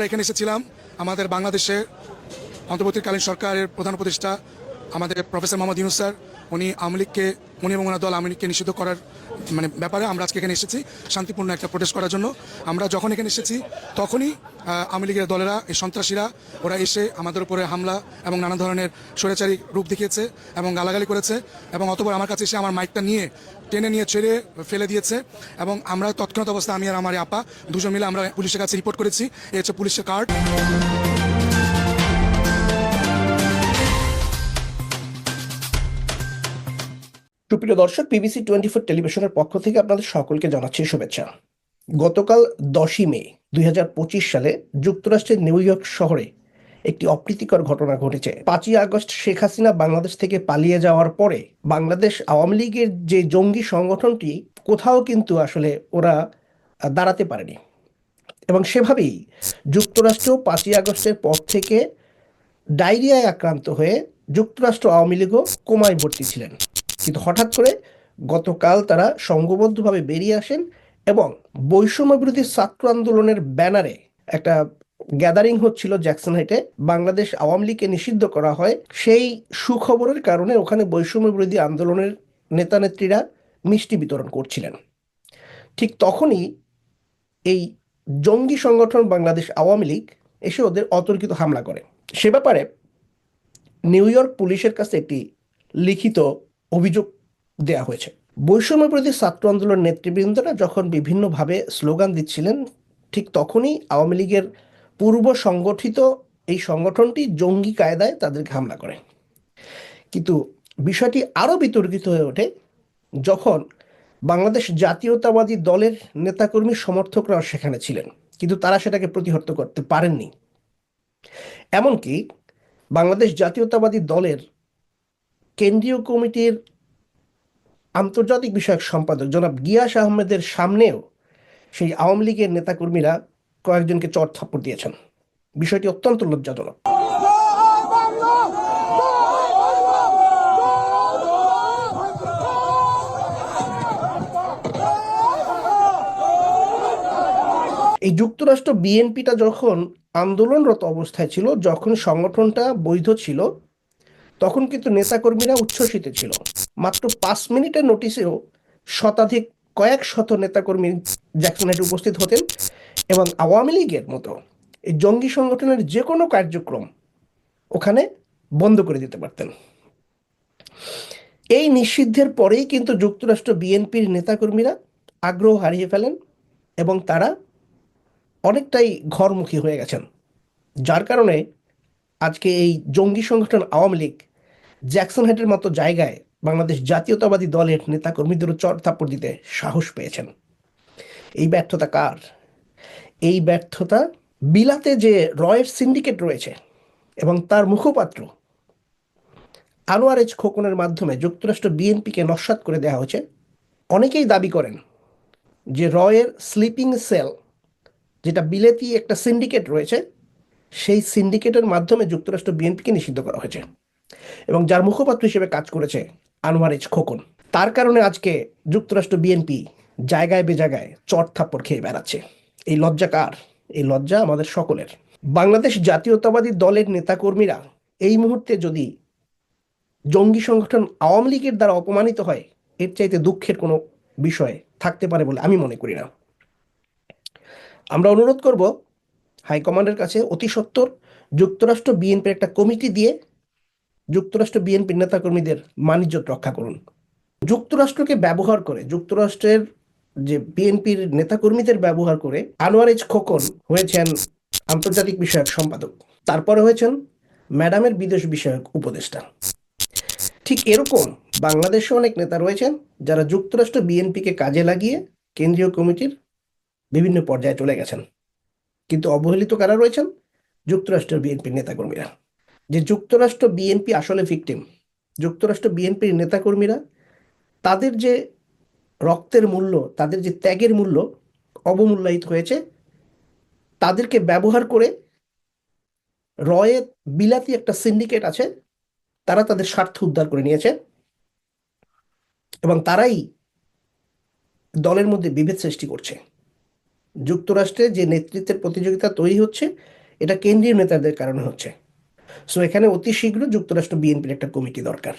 আমরা এখানে এসেছিলাম। আমাদের বাংলাদেশে অন্তর্বর্তীকালীন সরকারের প্রধান উপদেষ্টা আমাদের প্রফেসর মোহাম্মদ ইউনুস স্যার উনি আওয়ামী লীগকে, উনি এবং ওনার দল আওয়ামী লীগকে নিষিদ্ধ করার মানে ব্যাপারে আমরা আজকে এখানে এসেছি শান্তিপূর্ণ একটা প্রোটেস্ট করার জন্য। আমরা যখন এখানে এসেছি, তখনই আওয়ামী লীগের দলেরা, এই সন্ত্রাসীরা, ওরা এসে আমাদের উপরে হামলা এবং নানা ধরনের স্বৈরাচারী রূপ দেখিয়েছে এবং গালাগালি করেছে এবং অতবার আমার কাছে এসে আমার মাইকটা নিয়ে, টেনে নিয়ে ছেড়ে ফেলে দিয়েছে এবং আমরা তৎক্ষণাৎ অবস্থা আমি আর আমার আপা, দুজন মিলে আমরা পুলিশের কাছে রিপোর্ট করেছি। এই হচ্ছে পুলিশের কার্ড সুপ্রিয় দর্শক বিবিসি টোয়েন্টি ফোর টেলিভিশনের পক্ষ থেকে আপনাদের সকলকে জানাচ্ছি শুভেচ্ছা। গতকাল দশই মে দুই হাজার পঁচিশ সালে যুক্তরাষ্ট্রের নিউ ইয়র্ক শহরে একটি অপ্রীতিকর ঘটনা ঘটেছে। পাঁচই আগস্ট শেখ হাসিনা বাংলাদেশ থেকে পালিয়ে যাওয়ার পরে বাংলাদেশ আওয়ামী লীগের যে জঙ্গি সংগঠনটি, কোথাও কিন্তু আসলে ওরা দাঁড়াতে পারেনি। এবং সেভাবেই যুক্তরাষ্ট্র পাঁচই আগস্টের পর থেকে ডায়রিয়ায় আক্রান্ত হয়ে যুক্তরাষ্ট্র আওয়ামী লীগও কোমায় ভর্তি ছিলেন। কিন্তু হঠাৎ করে গতকাল তারা সংঘবদ্ধভাবে বেরিয়ে আসেন এবং বৈষম্য বিরোধী ছাত্র আন্দোলনের ব্যানারে একটা গ্যাদারিং হচ্ছিল জ্যাকসন হাইটে। বাংলাদেশ আওয়ামী লীগকে নিষিদ্ধ করা হয়। সেই সুখবরের কারণে ওখানে বৈষম্য বিরোধী আন্দোলনের নেতা নেত্রীরা মিষ্টি বিতরণ করছিলেন। ঠিক তখনই এই জঙ্গি সংগঠন বাংলাদেশ আওয়ামী লীগ এসে ওদের অতর্কিত হামলা করে। সে ব্যাপারে নিউ ইয়র্ক পুলিশের কাছে একটি লিখিত অভিযোগ দেয়া হয়েছে। বৈষম্য বিরোধী ছাত্র আন্দোলন নেতৃবৃন্দরা যখন বিভিন্নভাবে স্লোগান দিচ্ছিলেন, ঠিক তখনই আওয়ামী লীগের পূর্ব সংগঠিত এই সংগঠনটি জঙ্গি কায়দায় তাদেরকে হামলা করে। কিন্তু বিষয়টি আরও বিতর্কিত হয়ে ওঠে যখন বাংলাদেশ জাতীয়তাবাদী দলের নেতাকর্মী সমর্থকরাও সেখানে ছিলেন, কিন্তু তারা সেটাকে প্রতিহত করতে পারেননি। এমনকি বাংলাদেশ জাতীয়তাবাদী দলের কেন্দ্রীয় কমিটির আন্তর্জাতিক বিষয়ক সম্পাদক জনাব গিয়াস আহমেদের সামনেও সেই আওয়ামী লীগের নেতাকর্মীরা কয়েকজনকে চট থাপ্পড় দিয়েছেন। বিষয়টি অত্যন্ত লজ্জাজনক। এই যুক্তরাষ্ট্র বিএনপিটা যখন আন্দোলনরত অবস্থায় ছিল, যখন সংগঠনটা বৈধ ছিল তখন কিন্তু নেতাকর্মীরা উচ্ছ্বসিত ছিল। মাত্র পাঁচ মিনিটের নোটিশেও শতাধিক কয়েক শত নেতাকর্মী জ্যাকসনহাইটে উপস্থিত হতেন এবং আওয়ামী লীগের মতো এই জঙ্গি সংগঠনের যে কোনো কার্যক্রম ওখানে বন্ধ করে দিতে পারতেন। এই নিষিদ্ধের পরেই কিন্তু যুক্তরাষ্ট্র বিএনপির নেতাকর্মীরা আগ্রহ হারিয়ে ফেলেন এবং তারা অনেকটাই ঘরমুখী হয়ে গেছেন। যার কারণে আজকে এই জঙ্গি সংগঠন আওয়ামী লীগ জ্যাকসন হেটের মতো জায়গায় বাংলাদেশ জাতীয়তাবাদী দলের নেতাকর্মীদেরও চর থাপ্পড় দিতে সাহস পেয়েছেন। এই ব্যর্থতা কার? এই ব্যর্থতা বিলাতে যে রয়ের সিন্ডিকেট রয়েছে এবং তার মুখপাত্র আনোয়ার এজ খোকনের মাধ্যমে যুক্তরাষ্ট্র বিএনপিকে নস্বাত করে দেওয়া হয়েছে, অনেকেই দাবি করেন যে রয়ের স্লিপিং সেল, যেটা বিলেতি একটা সিন্ডিকেট রয়েছে, সেই সিন্ডিকেটের মাধ্যমে যুক্তরাষ্ট্র বিএনপিকে নিষিদ্ধ করা হয়েছে। এবং যার মুখপাত্র হিসেবে কাজ করেছে আনোয়ার খোকন। তার কারণে আজকে যুক্তরাষ্ট্র বিএনপি জায়গায় বেজায়গায় চট থাপ্পড় খেয়ে বেড়াচ্ছে। এই লজ্জা কার? এই লজ্জা আমাদের সকলের। বাংলাদেশ জাতীয়তাবাদী দলের নেতাকর্মীরা এই মুহূর্তে যদি জঙ্গি সংগঠন আওয়ামী লীগের দ্বারা অপমানিত হয়, এর চাইতে দুঃখের কোনো বিষয় থাকতে পারে বলে আমি মনে করি না। আমরা অনুরোধ করব হাইকমান্ডের কাছে অতি সত্বর যুক্তরাষ্ট্র বিএনপির একটা কমিটি দিয়ে যুক্তরাষ্ট্র বিএনপির নেতাকর্মীদের মানিজ্যত রক্ষা করুন। যুক্তরাষ্ট্রকে ব্যবহার করে, যুক্তরাষ্ট্রের যে বিএনপির নেতাকর্মীদের ব্যবহার করে আনোয়ার এজ খোকন হয়েছেন আন্তর্জাতিক বিষয়ক সম্পাদক। তারপরে হয়েছেন ম্যাডামের বিদেশ বিষয়ক উপদেষ্টা। ঠিক এরকম বাংলাদেশে অনেক নেতা রয়েছেন যারা যুক্তরাষ্ট্র বিএনপিকে কাজে লাগিয়ে কেন্দ্রীয় কমিটির বিভিন্ন পর্যায়ে চলে গেছেন। কিন্তু অবহেলিত কারা রয়েছেন? যুক্তরাষ্ট্রের বিএনপির নেতাকর্মীরা। যে যুক্তরাষ্ট্র বিএনপি আসলে ভিকটিম যুক্তরাষ্ট্র বিএনপির নেতাকর্মীরা, তাদের যে রক্তের মূল্য, তাদের যে ত্যাগের মূল্য অবমূল্যায়িত হয়েছে, তাদেরকে ব্যবহার করে রয়ে বিলাতি একটা সিন্ডিকেট আছে, তারা তাদের স্বার্থ উদ্ধার করে নিয়েছে এবং তারাই দলের মধ্যে বিভেদ সৃষ্টি করছে। যুক্তরাষ্ট্রে যে নেতৃত্বের প্রতিযোগিতা তৈরি হচ্ছে, এটা কেন্দ্রীয় নেতাদের কারণে হচ্ছে। সো এখানে অতি শীঘ্র যুক্তরাষ্ট্র বিএনপির একটা কমিটি দরকার।